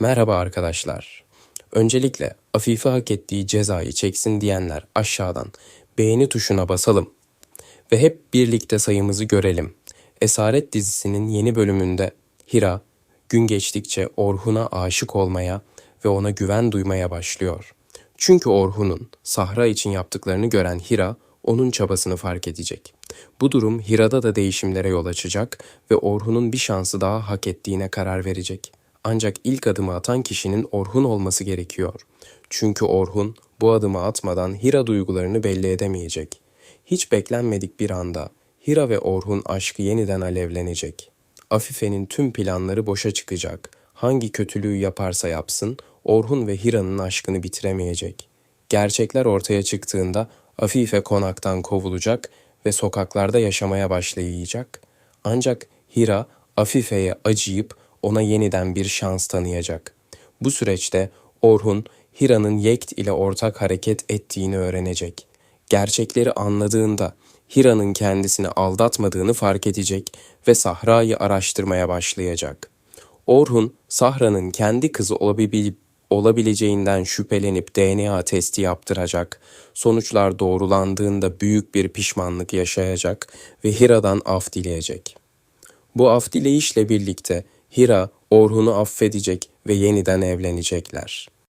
Merhaba arkadaşlar. Öncelikle Afife hak ettiği cezayı çeksin diyenler aşağıdan beğeni tuşuna basalım ve hep birlikte sayımızı görelim. Esaret dizisinin yeni bölümünde Hira gün geçtikçe Orhun'a aşık olmaya ve ona güven duymaya başlıyor. Çünkü Orhun'un Sahra için yaptıklarını gören Hira onun çabasını fark edecek. Bu durum Hira'da da değişimlere yol açacak ve Orhun'un bir şansı daha hak ettiğine karar verecek. Ancak ilk adımı atan kişinin Orhun olması gerekiyor. Çünkü Orhun bu adımı atmadan Hira duygularını belli edemeyecek. Hiç beklenmedik bir anda Hira ve Orhun aşkı yeniden alevlenecek. Afife'nin tüm planları boşa çıkacak. Hangi kötülüğü yaparsa yapsın Orhun ve Hira'nın aşkını bitiremeyecek. Gerçekler ortaya çıktığında Afife konaktan kovulacak ve sokaklarda yaşamaya başlayacak. Ancak Hira Afife'ye acıyıp ona yeniden bir şans tanıyacak. Bu süreçte Orhun Hira'nın Yekt ile ortak hareket ettiğini öğrenecek. Gerçekleri anladığında Hira'nın kendisini aldatmadığını fark edecek ve Sahra'yı araştırmaya başlayacak. Orhun, Sahra'nın kendi kızı olabil- olabileceğinden şüphelenip DNA testi yaptıracak. Sonuçlar doğrulandığında büyük bir pişmanlık yaşayacak ve Hira'dan af dileyecek. Bu af dileyişle birlikte Hira Orhun'u affedecek ve yeniden evlenecekler.